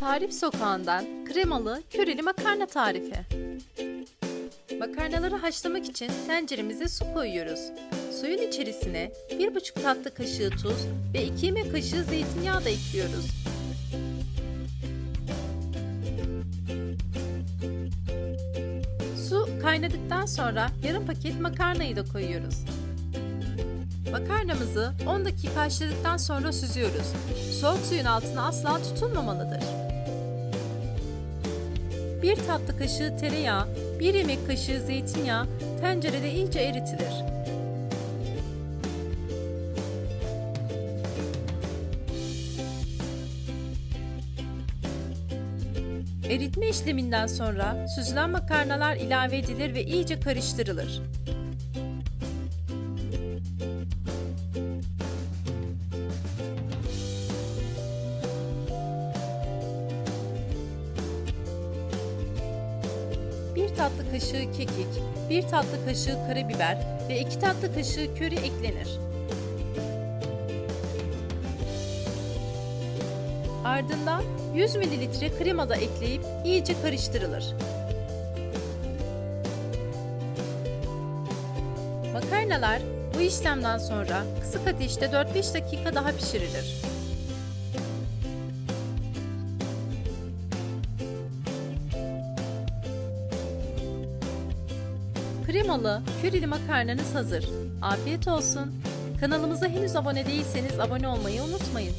Tarif Sokağı'ndan kremalı köreli makarna tarifi. Makarnaları haşlamak için tenceremize su koyuyoruz. Suyun içerisine 1,5 tatlı kaşığı tuz ve 2 yemek kaşığı zeytinyağı da ekliyoruz. Su kaynadıktan sonra yarım paket makarnayı da koyuyoruz. Makarnamızı 10 dakika haşladıktan sonra süzüyoruz. Soğuk suyun altına asla tutulmamalıdır. 1 tatlı kaşığı tereyağı, 1 yemek kaşığı zeytinyağı tencerede iyice eritilir. Eritme işleminden sonra süzülen makarnalar ilave edilir ve iyice karıştırılır. Tatlı kaşığı kekik, bir tatlı kaşığı karabiber ve iki tatlı kaşığı köri eklenir. Ardından 100 ml krema da ekleyip iyice karıştırılır. Makarnalar bu işlemden sonra kısık ateşte 4-5 dakika daha pişirilir. Kremalı, körili makarnanız hazır. Afiyet olsun. Kanalımıza henüz abone değilseniz abone olmayı unutmayın.